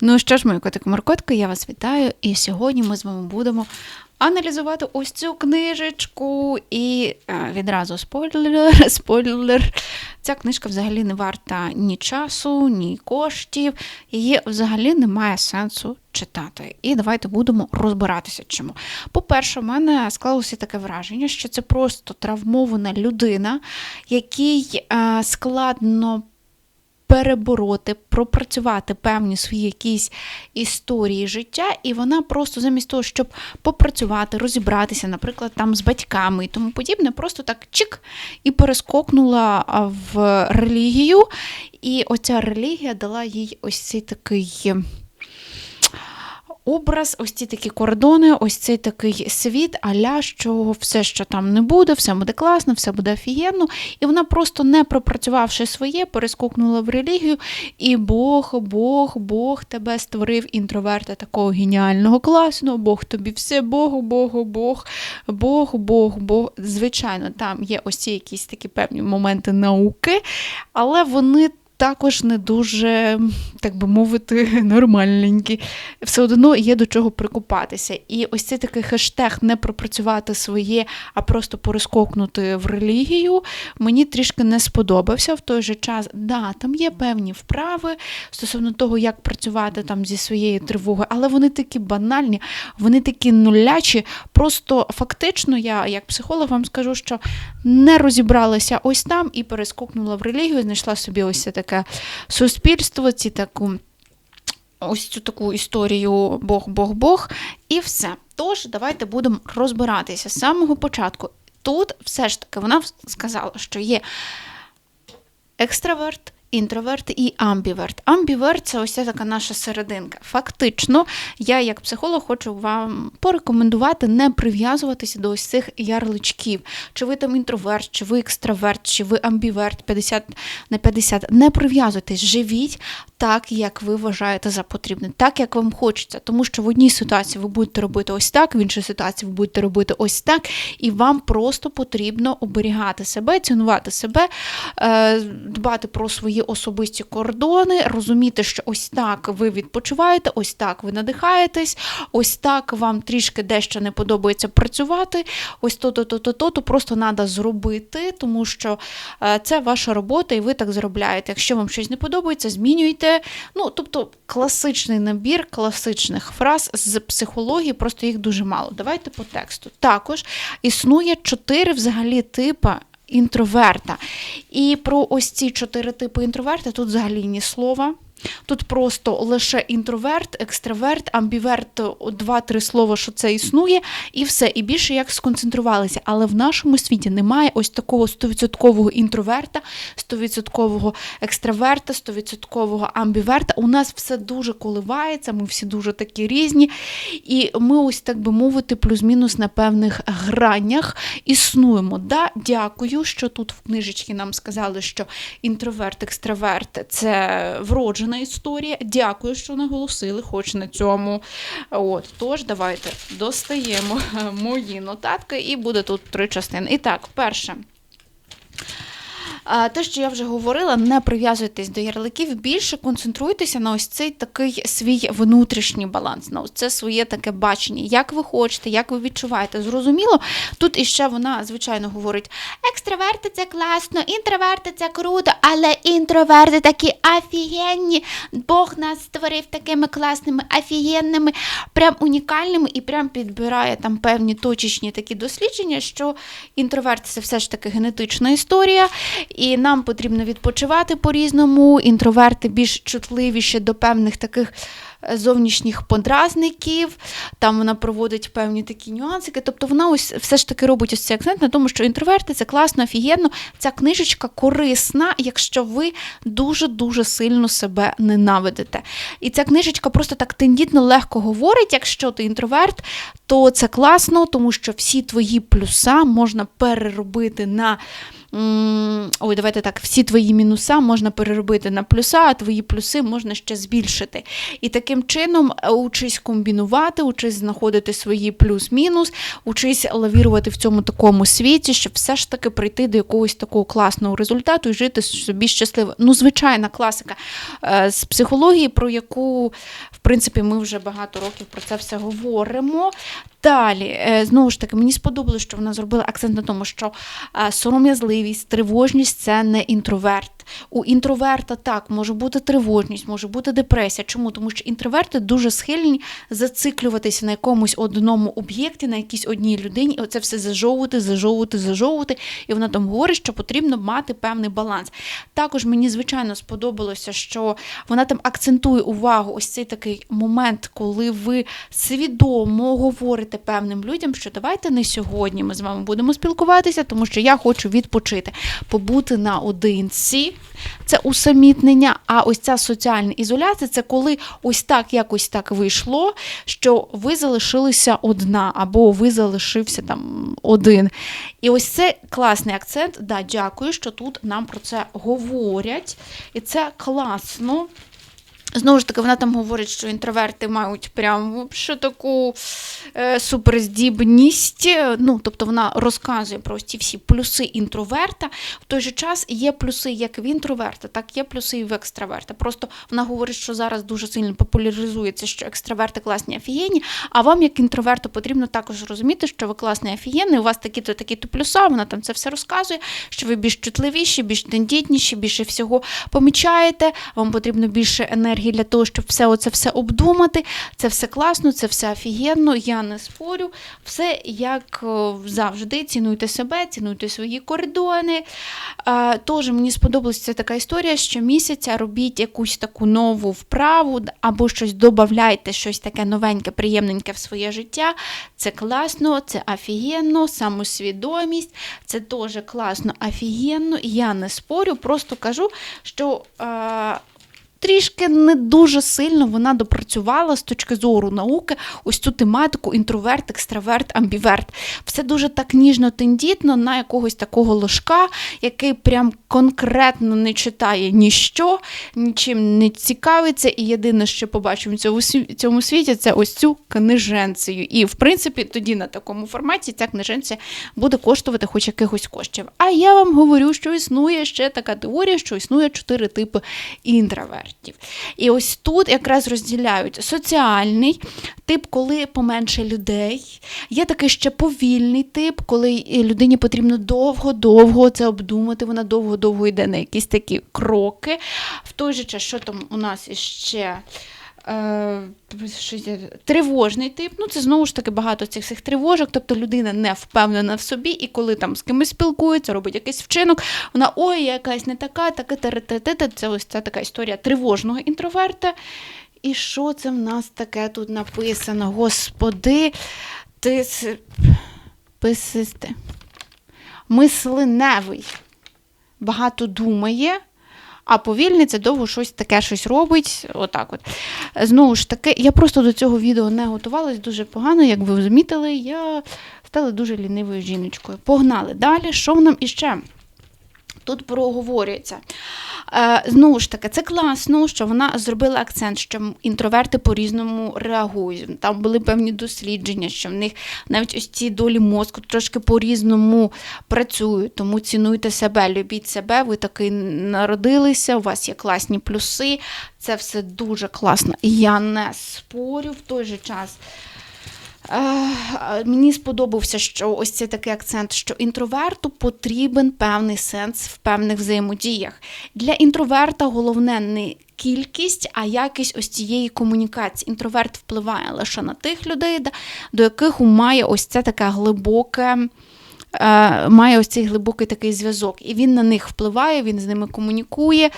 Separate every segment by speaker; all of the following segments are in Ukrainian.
Speaker 1: Ну що ж, мої котики маркотки я вас вітаю, і сьогодні ми з вами будемо аналізувати ось цю книжечку. І е, відразу спойлер, спойлер. Ця книжка взагалі не варта ні часу, ні коштів. Її взагалі немає сенсу читати. І давайте будемо розбиратися чому. По-перше, в мене склалося таке враження, що це просто травмована людина, якій е, складно перебороти, пропрацювати певні свої якісь історії життя, і вона просто замість того, щоб попрацювати, розібратися, наприклад, там з батьками і тому подібне, просто так чик і перескокнула в релігію. І оця релігія дала їй ось цей такий образ, ось ці такі кордони, ось цей такий світ, аля, що все, що там не буде, все буде класно, все буде офігенно. І вона просто не пропрацювавши своє, перескокнула в релігію, і Бог, Бог, Бог тебе створив інтроверта такого геніального, класного, Бог тобі все, Бог, Бог, Бог, Бог, Бог, Бог. Звичайно, там є ось ці якісь такі певні моменти науки, але вони також не дуже, так би мовити, нормальненькі. Все одно є до чого прикупатися. І ось цей такий хештег не пропрацювати своє, а просто перескокнути в релігію. Мені трішки не сподобався в той же час. Да, там є певні вправи стосовно того, як працювати там зі своєю тривогою, але вони такі банальні, вони такі нулячі. Просто фактично, я, як психолог, вам скажу, що не розібралася ось там і перескокнула в релігію, знайшла собі ось це таке суспільство, ці таку. Ось цю таку історію Бог, Бог, Бог, і все. Тож, давайте будемо розбиратися з самого початку. Тут все ж таки вона сказала, що є екстраверт, Інтроверт і амбіверт. Амбіверт це ось така наша серединка. Фактично, я, як психолог, хочу вам порекомендувати не прив'язуватися до ось цих ярличків. Чи ви там інтроверт, чи ви екстраверт, чи ви амбіверт 50 на 50. Не прив'язуйтесь, живіть так, як ви вважаєте за потрібне, так, як вам хочеться. Тому що в одній ситуації ви будете робити ось так, в іншій ситуації ви будете робити ось так, і вам просто потрібно оберігати себе, цінувати себе, е, дбати про свої свої особисті кордони, розуміти, що ось так ви відпочиваєте, ось так ви надихаєтесь, ось так вам трішки дещо не подобається працювати. Ось то-то, то-то, то-то просто треба зробити, тому що е, це ваша робота, і ви так заробляєте. Якщо вам щось не подобається, змінюйте. Ну, тобто класичний набір класичних фраз з психології, просто їх дуже мало. Давайте по тексту. Також існує чотири взагалі типи інтроверта. І про ось ці чотири типи інтроверта тут взагалі ні слова. Тут просто лише інтроверт, екстраверт, амбіверт, два-три слова, що це існує, і все. І більше як сконцентрувалися. Але в нашому світі немає ось такого 100% інтроверта, 100% екстраверта, 100% амбіверта. У нас все дуже коливається, ми всі дуже такі різні. І ми ось, так би мовити, плюс-мінус на певних гранях існуємо. Да, Дякую, що тут в книжечці нам сказали, що інтроверт, екстраверт це вроджено виражена історія. Дякую, що наголосили, хоч на цьому. От, Тож, давайте достаємо мої нотатки, і буде тут три частини. І так, перше. Те, що я вже говорила, не прив'язуйтесь до ярликів, більше концентруйтеся на ось цей такий свій внутрішній баланс, на ось це своє таке бачення, як ви хочете, як ви відчуваєте. Зрозуміло, тут іще вона, звичайно, говорить: екстраверти це класно, інтроверти це круто, але інтроверти такі офігенні. Бог нас створив такими класними, офігенними, прям унікальними і прям підбирає там певні точечні такі дослідження, що інтроверти це все ж таки генетична історія і нам потрібно відпочивати по-різному. Інтроверти більш чутливіші до певних таких е, зовнішніх подразників. Там вона проводить певні такі нюансики. Тобто вона ось все ж таки робить ось цей акцент на тому, що інтроверти це класно, офігенно. Ця книжечка корисна, якщо ви дуже-дуже сильно себе ненавидите. І ця книжечка просто так тендітно легко говорить, якщо ти інтроверт, то це класно, тому що всі твої плюса можна переробити на ой, давайте так, всі твої мінуса можна переробити на плюса, а твої плюси можна ще збільшити. І таким чином е, учись комбінувати, учись знаходити свої плюс-мінус, учись лавірувати в цьому такому світі, щоб все ж таки прийти до якогось такого класного результату і жити собі щасливо. Ну, звичайна класика е, з психології, про яку, в принципі, ми вже багато років про це все говоримо. Далі, е, знову ж таки, мені сподобалось, що вона зробила акцент на тому, що е, сором'язливість, тривожність це не інтроверт. У інтроверта так може бути тривожність, може бути депресія. Чому? Тому що інтроверти дуже схильні зациклюватися на якомусь одному об'єкті, на якійсь одній людині, і оце все зажовувати, зажовувати, зажовувати. І вона там говорить, що потрібно мати певний баланс. Також мені звичайно сподобалося, що вона там акцентує увагу ось цей такий момент, коли ви свідомо говорите певним людям, що давайте не сьогодні ми з вами будемо спілкуватися, тому що я хочу відпочити, побути наодинці. Це усамітнення, а ось ця соціальна ізоляція це коли ось так якось так вийшло, що ви залишилися одна, або ви залишився там один. І ось це класний акцент. Да, Дякую, що тут нам про це говорять. І це класно. Знову ж таки, вона там говорить, що інтроверти мають прям що таку суперздібність. Ну, тобто вона розказує про ці всі плюси інтроверта. В той же час є плюси як в інтроверта, так є плюси і в екстраверта. Просто вона говорить, що зараз дуже сильно популяризується, що екстраверти класні офігенні, а вам, як інтроверту, потрібно також розуміти, що ви класний офігенний, у вас такі-то такі-то плюса, вона там це все розказує, що ви більш чутливіші, більш тендітніші, більше всього помічаєте, вам потрібно більше енергії для того, щоб все оце все обдумати. Це все класно, це все офігенно, я не спорю. Все як завжди, цінуйте себе, цінуйте свої кордони. Е, Тож мені сподобалася така історія, що місяця робіть якусь таку нову вправу або щось додавайте, щось таке новеньке, приємненьке в своє життя. Це класно, це офігенно, самосвідомість, це теж класно, офігенно. Я не спорю, просто кажу, що. Трішки не дуже сильно вона допрацювала з точки зору науки ось цю тематику інтроверт, екстраверт, амбіверт. Все дуже так ніжно тендітно на якогось такого ложка, який прям конкретно не читає ніщо, нічим не цікавиться. І єдине, що побачимо в цьому, світі, це ось цю книженцію. І, в принципі, тоді на такому форматі ця книженція буде коштувати хоч якихось коштів. А я вам говорю, що існує ще така теорія, що існує чотири типи інтровертів експертів. І ось тут якраз розділяють соціальний тип, коли поменше людей. Є такий ще повільний тип, коли людині потрібно довго-довго це обдумати, вона довго-довго йде на якісь такі кроки. В той же час, що там у нас іще. Тривожний тип, ну це знову ж таки багато цих всіх тривожок, тобто людина не впевнена в собі, і коли там з кимось спілкується, робить якийсь вчинок, вона ой, якась не така, така та Це ось ця така історія тривожного інтроверта. І що це в нас таке тут написано? Господи, ти писисти. Мисленевий. Багато думає. А повільний це довго щось таке щось робить. Отак от. Знову ж таки, я просто до цього відео не готувалась дуже погано, як ви замітили, я стала дуже лінивою жіночкою. Погнали далі. Що нам іще? Тут проговорюється. Е, Знову ж таки, це класно, що вона зробила акцент, що інтроверти по-різному реагують. Там були певні дослідження, що в них навіть ось ці долі мозку трошки по-різному працюють. Тому цінуйте себе, любіть себе, ви таки народилися, у вас є класні плюси. Це все дуже класно. Я не спорю в той же час. Мені сподобався, що ось цей такий акцент, що інтроверту потрібен певний сенс в певних взаємодіях. Для інтроверта головне не кількість, а якість ось цієї комунікації. Інтроверт впливає лише на тих людей, до яких має ось це таке глибоке. Е, має ось цей глибокий такий зв'язок, і він на них впливає, він з ними комунікує.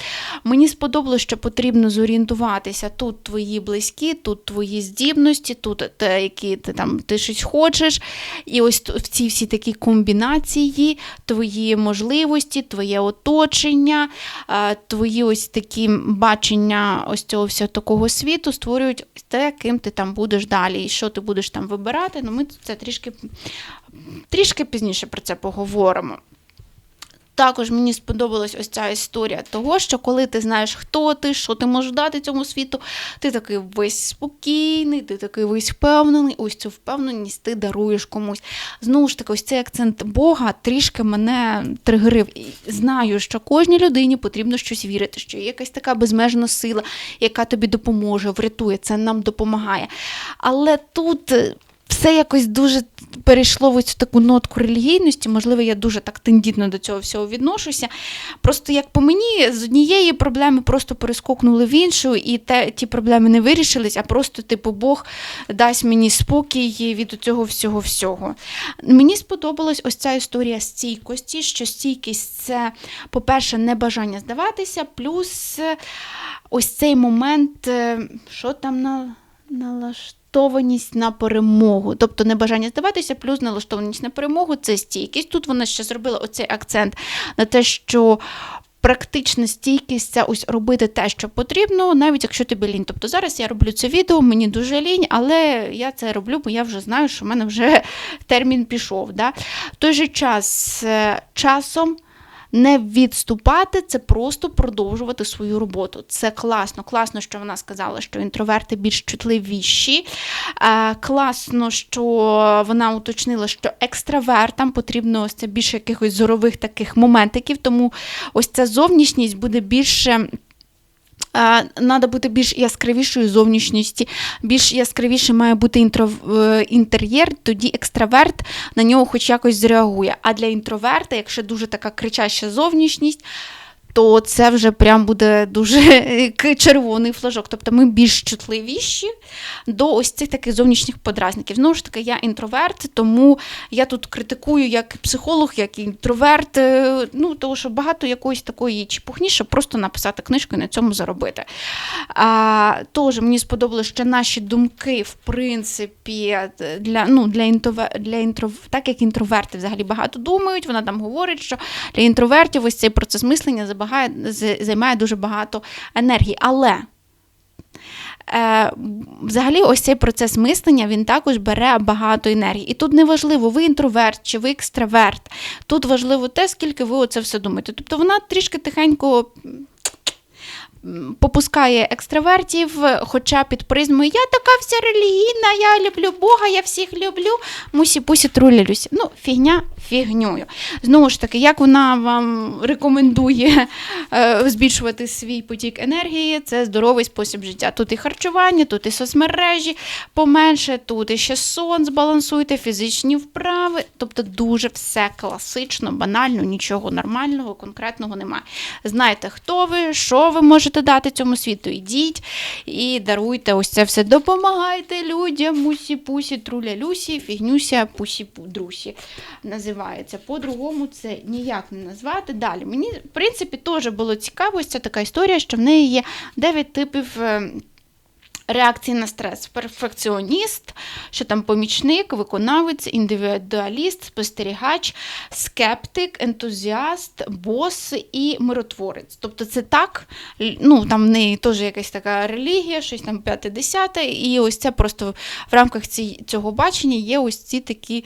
Speaker 1: Мені сподобалося, що потрібно зорієнтуватися. Тут твої близькі, тут твої здібності, тут те, які ти там ти щось хочеш. І ось в ці всі такі комбінації, твої можливості, твоє оточення, е, твої ось такі бачення ось цього всього такого світу створюють те, ким ти там будеш далі, і що ти будеш там вибирати. Ну, Ми це трішки, трішки пізніше про це поговоримо. також мені сподобалась ось ця історія того, що коли ти знаєш, хто ти, що ти можеш дати цьому світу, ти такий весь спокійний, ти такий весь впевнений, ось цю впевненість ти даруєш комусь. Знову ж таки, ось цей акцент Бога трішки мене тригерив. І знаю, що кожній людині потрібно щось вірити, що є якась така безмежна сила, яка тобі допоможе, врятує, це нам допомагає. Але тут. е, Все якось дуже перейшло в ось таку нотку релігійності. Можливо, я дуже так тендітно до цього всього відношуся. Просто як по мені, з однієї проблеми просто перескокнули в іншу, і те, ті проблеми не вирішились, а просто, типу, Бог дасть мені спокій від цього всього всього. Мені сподобалась ось ця історія стійкості, що стійкість це, по-перше, небажання здаватися, плюс ось цей момент, е, що там на налаштованість на перемогу. Тобто небажання здаватися, плюс налаштованість на перемогу це стійкість. Тут вона ще зробила оцей акцент на те, що. Практична стійкість це ось робити те, що потрібно, навіть якщо тобі лінь. Тобто зараз я роблю це відео, мені дуже лінь, але я це роблю, бо я вже знаю, що в мене вже термін пішов. Да? В той же час е, часом не відступати, це просто продовжувати свою роботу. Це класно. Класно, що вона сказала, що інтроверти більш чутливіші. Е, класно, що вона уточнила, що екстравертам потрібно ось це більше якихось зорових таких моментиків, тому ось ця зовнішність буде більше. Треба бути більш яскравішою зовнішністю, більш яскравіший має бути інтро, е, інтер'єр, тоді екстраверт на нього хоч якось зреагує. А для інтроверта, якщо дуже така кричаща зовнішність, то це вже прям буде дуже червоний флажок. Тобто ми більш чутливіші до ось цих таких зовнішніх подразників. Знову ж таки, я інтроверт, тому я тут критикую як психолог, як інтроверт. е, Ну, тому що багато якоїсь такої чепухні, щоб просто написати книжку і на цьому заробити. А, Тож мені сподобалося, що наші думки, в принципі, для, ну, для, інтровер, для інтров, так як інтроверти взагалі багато думають, вона там говорить, що для інтровертів ось цей процес мислення забагає, займає дуже багато енергії. Але е, взагалі ось цей процес мислення він також бере багато енергії. І тут не важливо, ви інтроверт чи ви екстраверт. Тут важливо те, скільки ви оце все думаєте. Тобто вона трішки тихенько. Попускає екстравертів, хоча під призмою я така вся релігійна, я люблю Бога, я всіх люблю. Мусі пусі трулялюся. Ну, фігня фігньою. Знову ж таки, як вона вам рекомендує е, збільшувати свій потік енергії, це здоровий спосіб життя. Тут і харчування, тут і соцмережі поменше, тут і ще сон збалансуйте, фізичні вправи. Тобто дуже все класично, банально, нічого нормального, конкретного немає. Знайте, хто ви, що ви можете дати цьому світу. Ідіть і даруйте ось це все. Допомагайте людям, мусі, пусі, труля люсі, фігнюся, пусі, друсі. Називається. По-другому це ніяк не назвати. Далі. Мені, в принципі, теж було цікаво, ця така історія, що в неї є 9 типів. Реакції на стрес: перфекціоніст, що там помічник, виконавець, індивідуаліст, спостерігач, скептик, ентузіаст, бос і миротворець. Тобто це так, ну там в неї теж якась така релігія, щось там п'яте-десяте, і ось це просто в рамках цього бачення є ось ці такі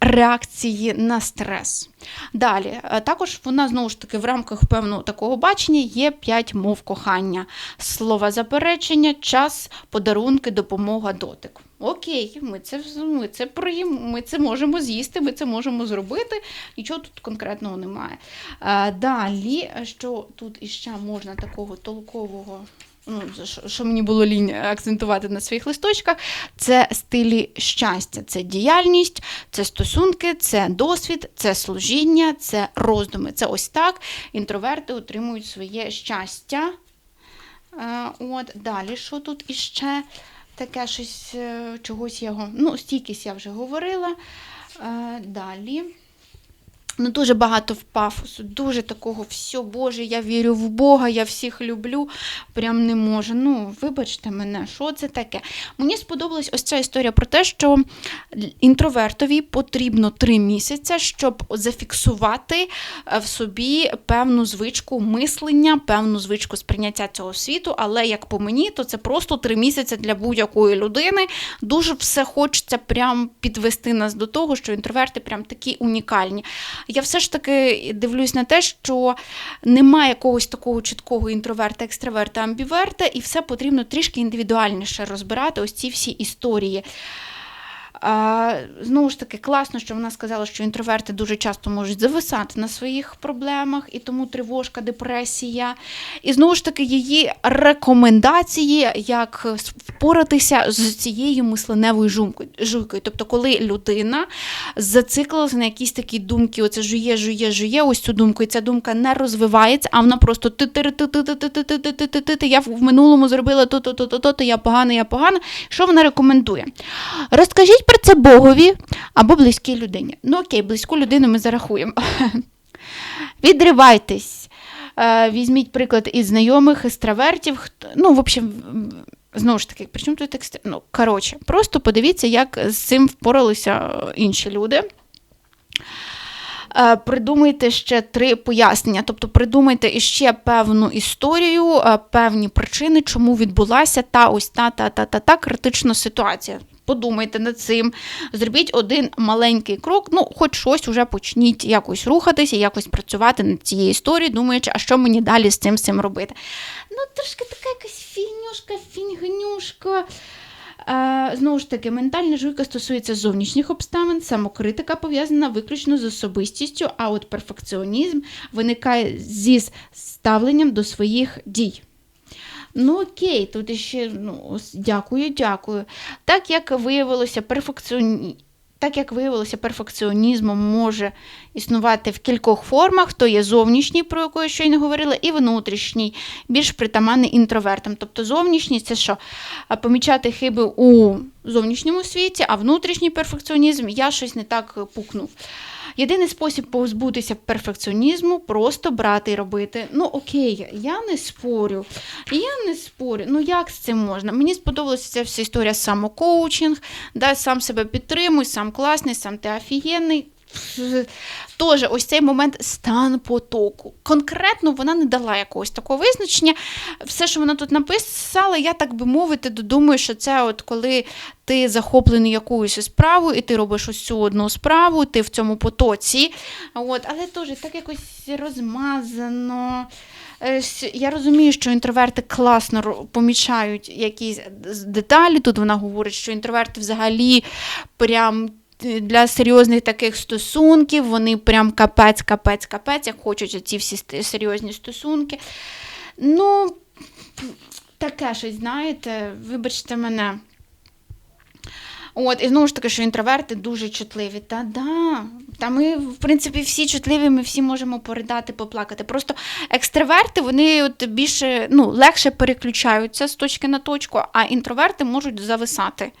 Speaker 1: реакції на стрес. Далі, е, також вона знову ж таки в рамках певного такого бачення є п'ять мов кохання: слова заперечення, час, подарунки, допомога, дотик. Окей, ми це, ми це проїм, ми це можемо з'їсти, ми це можемо зробити. Нічого тут конкретного немає. Е, Далі, що тут іще можна такого толкового. Ну, що мені було лінь акцентувати на своїх листочках, це стилі щастя, це діяльність, це стосунки, це досвід, це служіння, це роздуми. Це ось так інтроверти отримують своє щастя. Е, От далі, що тут іще таке щось, е, чогось його. Ну, стійкість я вже говорила. Е, Далі. Ну, дуже багато в пафосу, дуже такого все, Боже, я вірю в Бога, я всіх люблю. Прям не можу. Ну, вибачте мене, що це таке? Мені сподобалась ось ця історія про те, що інтровертові потрібно три місяці, щоб зафіксувати е, в собі певну звичку мислення, певну звичку сприйняття цього світу. Але як по мені, то це просто три місяці для будь-якої людини. Дуже все хочеться прям підвести нас до того, що інтроверти прям такі унікальні. Я все ж таки дивлюсь на те, що немає якогось такого чіткого інтроверта, екстраверта, амбіверта, і все потрібно трішки індивідуальніше розбирати ось ці всі історії. А, Знову ж таки, класно, що вона сказала, що інтроверти дуже часто можуть зависати на своїх проблемах, і тому тривожка, депресія. І знову ж таки, її рекомендації, як впоратися з цією мисленевою жуйкою. Тобто, коли людина зациклилася на якісь такі думки, оце жує, жує, жує, ось цю думку, і ця думка не розвивається, а вона просто я в минулому зробила то-то, то-то, то-то, я погана, я погана. Що вона рекомендує? Розкажіть про це Богові або близькій людині. Ну, окей, близьку людину ми зарахуємо. Відривайтесь. Візьміть приклад із знайомих, екстравертів. Ну, в общем, знову ж таки, при чому тут екстр... Ну, коротше, просто подивіться, як з цим впоралися інші люди. Придумайте ще три пояснення, тобто придумайте іще певну історію, певні причини, чому відбулася та ось та та та та та критична ситуація подумайте над цим, зробіть один маленький крок, ну, хоч щось уже почніть якось рухатися, якось працювати над цією історією, думаючи, а що мені далі з цим цим робити. Ну, трошки така якась фігнюшка, фінігнюшка. Е, знову ж таки, ментальна жуйка стосується зовнішніх обставин, самокритика пов'язана виключно з особистістю, а от перфекціонізм виникає зі ставленням до своїх дій. Ну окей, тут іще ну, дякую, дякую. Так як виявилося, перфекціоні... Так як виявилося, перфекціонізм може існувати в кількох формах, то є зовнішній, про яку я щойно говорила, і внутрішній, більш притаманний інтровертам. Тобто зовнішній це що? Помічати хиби у зовнішньому світі, а внутрішній перфекціонізм я щось не так пукнув. Єдиний спосіб позбутися перфекціонізму просто брати і робити. Ну, окей, я не спорю. Я не спорю. Ну, як з цим можна? Мені сподобалася ця вся історія самокоучинг, да, сам себе підтримуй, сам класний, сам ти офігенний. Теж ось цей момент стан потоку. Конкретно вона не дала якогось такого визначення. Все, що вона тут написала, я так би мовити, додумаю, що це от коли ти захоплений якоюсь справою, і ти робиш ось цю одну справу, ти в цьому потоці. От, Але теж так якось розмазано. Е, я розумію, що інтроверти класно помічають якісь деталі. Тут вона говорить, що інтроверти взагалі прям для серйозних таких стосунків, вони прям капець, капець, капець, як хочуть ці всі серйозні стосунки. Ну, таке щось, знаєте, вибачте мене. От, І знову ж таки, що інтроверти дуже чутливі. Та да, та ми, в принципі, всі чутливі, ми всі можемо поридати, поплакати. Просто екстраверти вони от більше ну, легше переключаються з точки на точку, а інтроверти можуть зависати.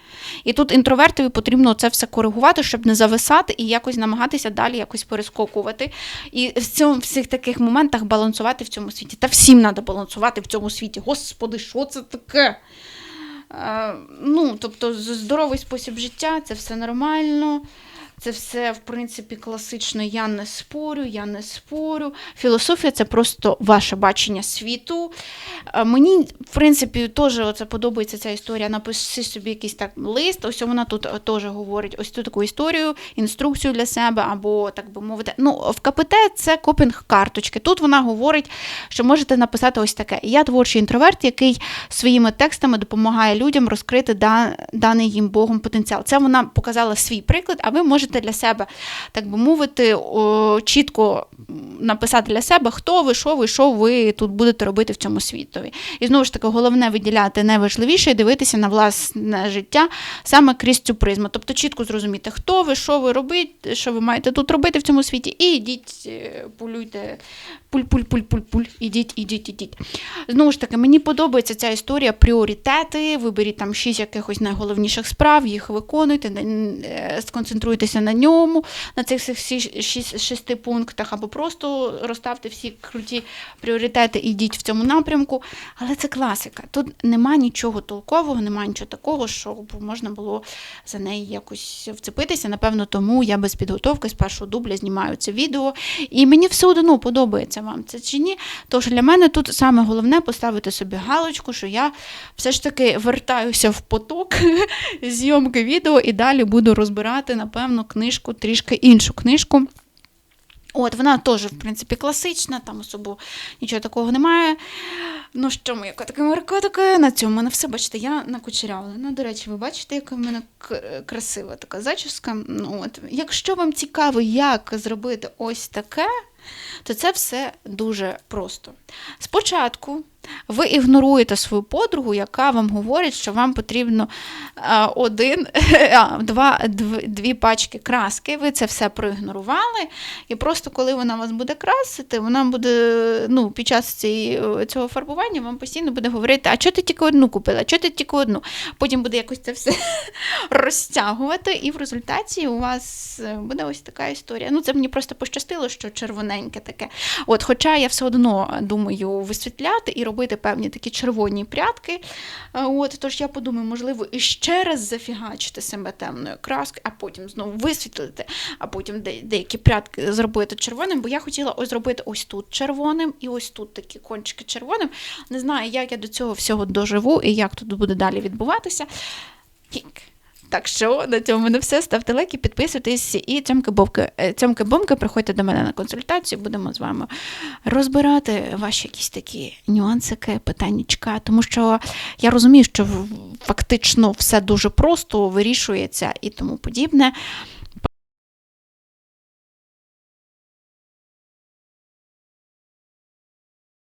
Speaker 1: І тут інтровертові потрібно це все коригувати, щоб не зависати і якось намагатися далі якось перескокувати. І в цьому всіх таких моментах балансувати в цьому світі. Та всім треба балансувати в цьому світі. Господи, що це таке? Ну, Тобто, здоровий спосіб життя це все нормально. Це все, в принципі, класично. Я не спорю, я не спорю. Філософія це просто ваше бачення світу. Мені, в принципі, теж оце подобається ця історія. Напиши собі якийсь так лист. Ось вона тут теж говорить ось цю таку історію, інструкцію для себе, або, так би мовити, ну, в КПТ це копінг карточки. Тут вона говорить, що можете написати ось таке: Я творчий інтроверт, який своїми текстами допомагає людям розкрити даний їм Богом потенціал. Це вона показала свій приклад, а ви можете для себе, так би мовити, чітко написати для себе, хто ви, що ви, що ви тут будете робити в цьому світові. І знову ж таки, головне виділяти найважливіше і дивитися на власне життя саме крізь цю призму. Тобто чітко зрозуміти, хто ви, що ви робите, що ви маєте тут робити в цьому світі, і йдіть, е, полюйте, пуль-пуль-пуль-пуль-пуль, ідіть, ідіть, ідіть. Знову ж таки, мені подобається ця історія пріоритети. Виберіть там шість якихось найголовніших справ, їх виконуйте, е, сконцентруйтеся на ньому, на цих шість, шести пунктах, або просто розставте всі круті пріоритети, ідіть в цьому напрямку. Але це класика. Тут нема нічого толкового, нема нічого такого, щоб можна було за неї якось вцепитися. Напевно, тому я без підготовки з першого дубля знімаю це відео. І мені все одно подобається вам це чи ні. Тож для мене тут саме головне поставити собі галочку, що я все ж таки вертаюся в поток зйомки відео і далі буду розбирати, напевно, книжку, трішки іншу книжку. От, вона теж, в принципі, класична, там особо нічого такого немає. Ну що, моя котики маркотики, на цьому в мене все, бачите, я накучерявлена. Ну, до речі, ви бачите, яка в мене красива така зачіска. Ну, от, якщо вам цікаво, як зробити ось таке, то це все дуже просто. Спочатку ви ігноруєте свою подругу, яка вам говорить, що вам потрібно один, два, дві пачки краски. Ви це все проігнорували. І просто коли вона вас буде красити, вона буде ну, під час цієї, цього фарбування вам постійно буде говорити, а чого ти тільки одну купила, чого ти тільки одну. Потім буде якось це все розтягувати, і в результаті у вас е, буде ось така історія. Ну, це мені просто пощастило, що червоненьке таке. От, хоча я все одно думаю висвітляти і робити певні такі червоні прядки. Е, От, тож я подумаю, можливо, і ще раз зафігачити себе темною краскою, а потім знову висвітлити, а потім де- деякі прядки зробити червоним, бо я хотіла ось зробити ось тут червоним і ось тут такі кончики червоним. Не знаю, як я до цього всього доживу і як тут буде далі відбуватися. Кік. Так що на цьому не все. Ставте лайки, підписуйтесь і цьомки бомки цьомки бомки приходьте до мене на консультацію. Будемо з вами розбирати ваші якісь такі нюансики, питаннячка. Тому що я розумію, що фактично все дуже просто вирішується і тому подібне.